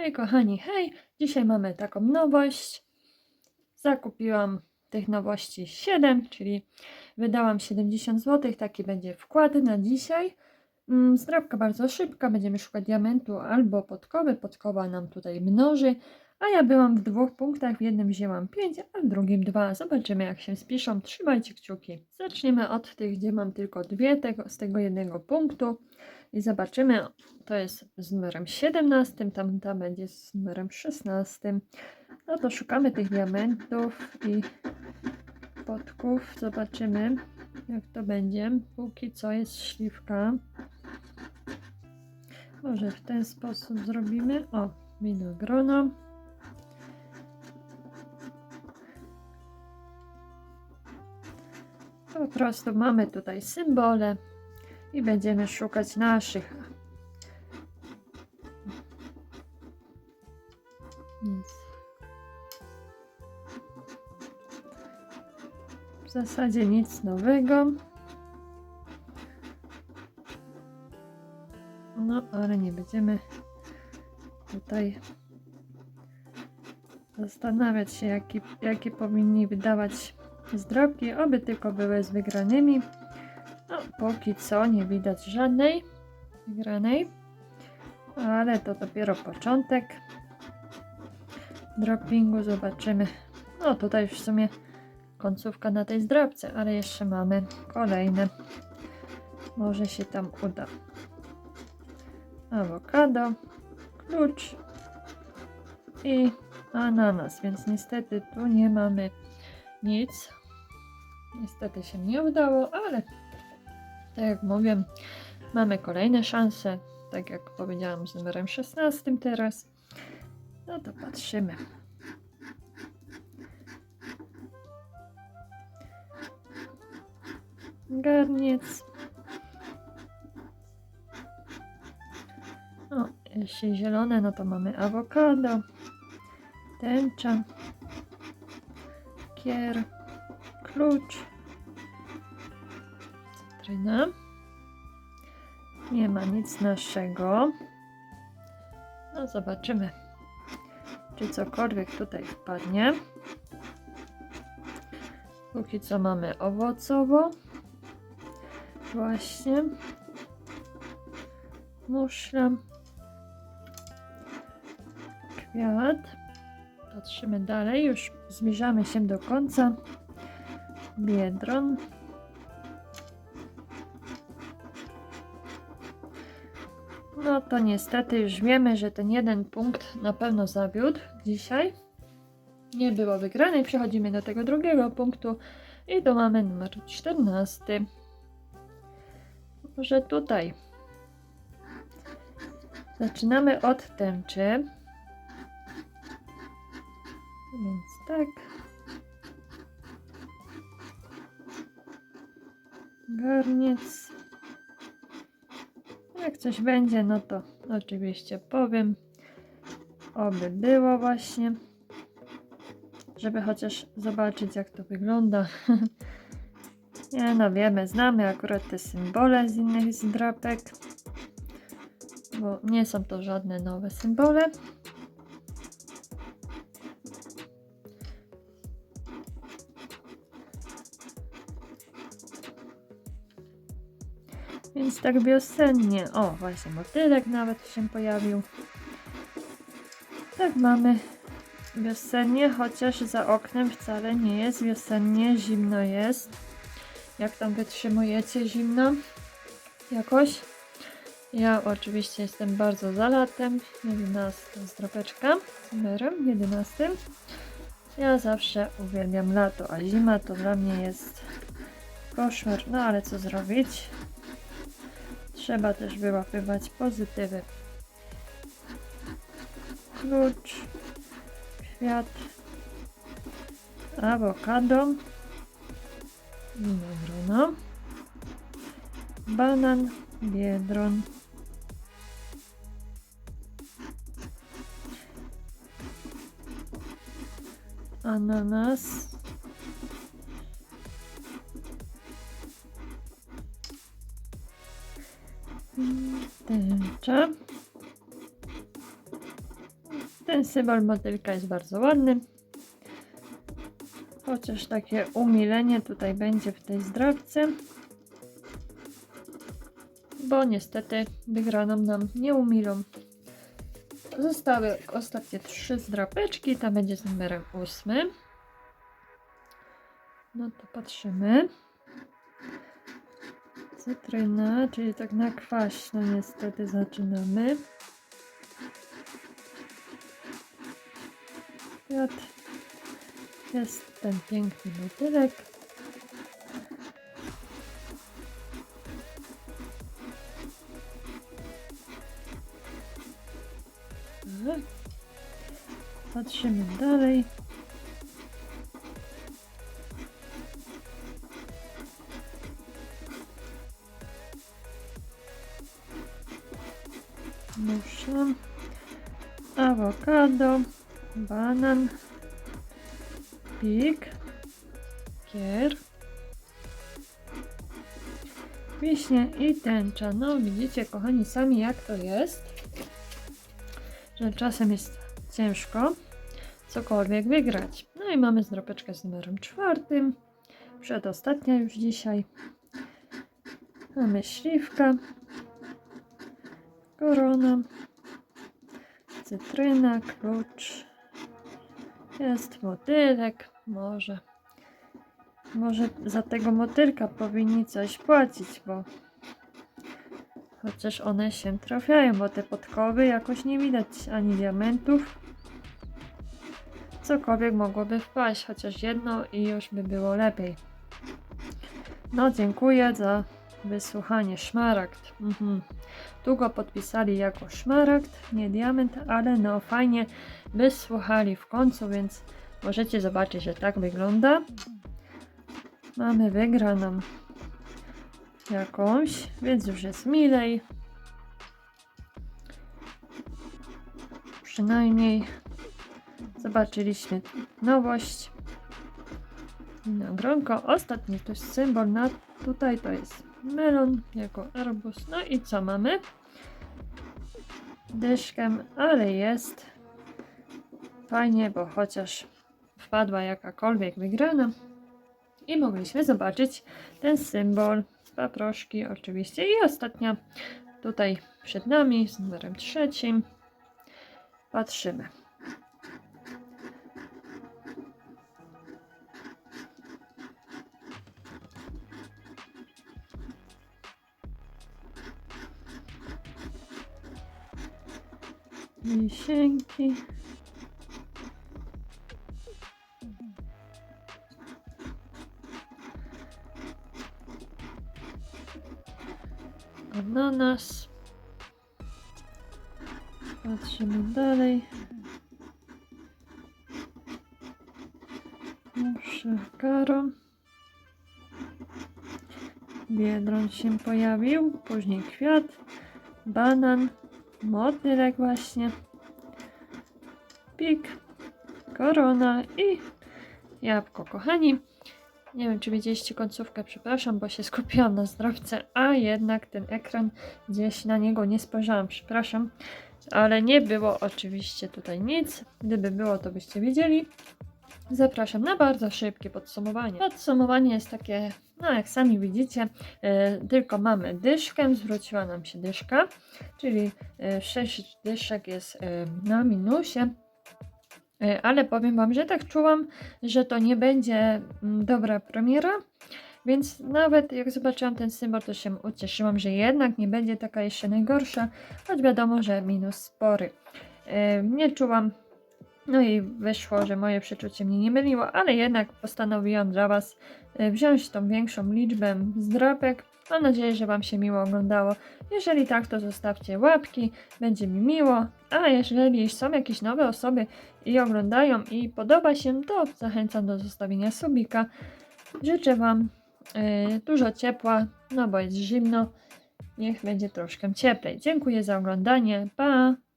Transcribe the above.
Hej kochani, hej! Dzisiaj mamy taką nowość. Zakupiłam tych nowości 7, czyli wydałam 70 zł. Taki będzie wkład na dzisiaj. Mm, Zdrabka bardzo szybka, będziemy szukać diamentu albo podkowy. Podkowa nam tutaj mnoży, a ja byłam w dwóch punktach. W jednym wzięłam 5, a w drugim 2. Zobaczymy jak się spiszą. Trzymajcie kciuki. Zaczniemy od tych, gdzie mam tylko dwie tego, z tego jednego punktu. I zobaczymy, to jest z numerem 17, tamta będzie z numerem 16. No to szukamy tych diamentów i podków. Zobaczymy, jak to będzie. Póki co jest śliwka. Może w ten sposób zrobimy. O, winogrono. Po prostu mamy tutaj symbole i będziemy szukać naszych. Więc w zasadzie nic nowego. No, ale nie będziemy tutaj zastanawiać się, jaki, jakie powinni wydawać zdrobki, oby tylko były z wygranymi. Póki co nie widać żadnej wygranej, ale to dopiero początek droppingu. Zobaczymy. No, tutaj już w sumie końcówka na tej zdrabce, ale jeszcze mamy kolejne. Może się tam uda. Awokado, klucz i ananas, więc niestety tu nie mamy nic. Niestety się nie udało, ale tak jak mówię, mamy kolejne szanse. Tak jak powiedziałam z numerem 16 teraz. No to patrzymy. Garniec. O, jeśli zielone, no to mamy awokado, tęcza, kier, klucz, cytryna. Nie ma nic naszego. No zobaczymy, czy cokolwiek tutaj wpadnie. Póki co mamy owocowo. Właśnie. Muszla. Kwiat. Patrzymy dalej. Już zbliżamy się do końca. Biedron. To niestety już wiemy, że ten jeden punkt na pewno zawiódł dzisiaj. Nie było wygranej. Przechodzimy do tego drugiego punktu i tu mamy numer 14. Może tutaj. Zaczynamy od tęczy. Więc tak. Garniec. Coś będzie, no to oczywiście powiem. Oby było właśnie. Żeby chociaż zobaczyć, jak to wygląda. Nie no, wiemy, znamy akurat te symbole z innych zdrapek. Bo nie są to żadne nowe symbole. Więc tak wiosennie. O, właśnie motylek nawet się pojawił. Tak mamy wiosennie, chociaż za oknem wcale nie jest wiosennie, zimno jest. Jak tam wytrzymujecie zimno? Jakoś? Ja oczywiście jestem bardzo za latem. 11 zdropeczka z numerem 11. Ja zawsze uwielbiam lato, a zima to dla mnie jest koszmar. No ale co zrobić? Trzeba też wyłapywać pozytywy. Klucz, kwiat, awokado, winogrono, banan, biedron, ananas, tęcza, Ten symbol motylka jest bardzo ładny. Chociaż takie umilenie tutaj będzie w tej zdrabce. Bo niestety wygraną nam nie umilą. Zostały ostatnie trzy zdrapeczki. Ta będzie z numerem ósmym. No to patrzymy. Cytryna, czyli tak na kwaśno niestety zaczynamy. Kwiat. Jest ten piękny motylek. Patrzymy dalej. Awokado, banan, pik, kier, wiśnie i tęcza. No widzicie kochani sami jak to jest, że czasem jest ciężko cokolwiek wygrać. No i mamy zdropeczkę z numerem czwartym, przedostatnia już dzisiaj. Mamy śliwka, korona, cytryna, klucz, jest motylek, może. Może za tego motylka powinni coś płacić, bo chociaż one się trafiają, bo te podkowy jakoś nie widać ani diamentów. Cokolwiek mogłoby wpaść, chociaż jedno i już by było lepiej. No, dziękuję za wysłuchanie. Szmaragd. Mhm. Tu go podpisali jako szmaragd, nie diament, ale no fajnie wysłuchali w końcu, więc możecie zobaczyć, że tak wygląda. Mamy wygraną jakąś, więc już jest milej. Przynajmniej zobaczyliśmy nowość. Nagronko. Ostatni to jest symbol na tutaj to jest melon jako arbuz. No i co mamy? Dyszkę, ale jest fajnie, bo chociaż wpadła jakakolwiek wygrana i mogliśmy zobaczyć ten symbol paproszki oczywiście i ostatnia tutaj przed nami z numerem trzecim patrzymy Wisienki. Ananas. Patrzymy dalej. Muszę karo. Biedron się pojawił, później kwiat, banan, motylek właśnie, pik, korona i jabłko. Kochani, nie wiem czy widzieliście końcówkę, przepraszam, bo się skupiłam na zdrowce, a jednak ten ekran gdzieś na niego nie spojrzałam, przepraszam. Ale nie było oczywiście tutaj nic. Gdyby było, to byście wiedzieli. Zapraszam na bardzo szybkie podsumowanie. Podsumowanie jest takie, no jak sami widzicie, e, tylko mamy dyszkę, zwróciła nam się dyszka, czyli e, 6 dyszek jest e, na minusie. E, ale powiem Wam, że tak czułam, że to nie będzie mm, dobra premiera, więc nawet jak zobaczyłam ten symbol, to się ucieszyłam, że jednak nie będzie taka jeszcze najgorsza, choć wiadomo, że minus spory. E, Nie czułam, no i wyszło, że moje przeczucie mnie nie myliło, ale jednak postanowiłam dla Was e, wziąć tą większą liczbę zdrapek. Mam nadzieję, że Wam się miło oglądało. Jeżeli tak, to zostawcie łapki, będzie mi miło. A jeżeli są jakieś nowe osoby i oglądają i podoba się, to zachęcam do zostawienia subika. Życzę Wam e, dużo ciepła, no bo jest zimno. Niech będzie troszkę cieplej. Dziękuję za oglądanie. Pa!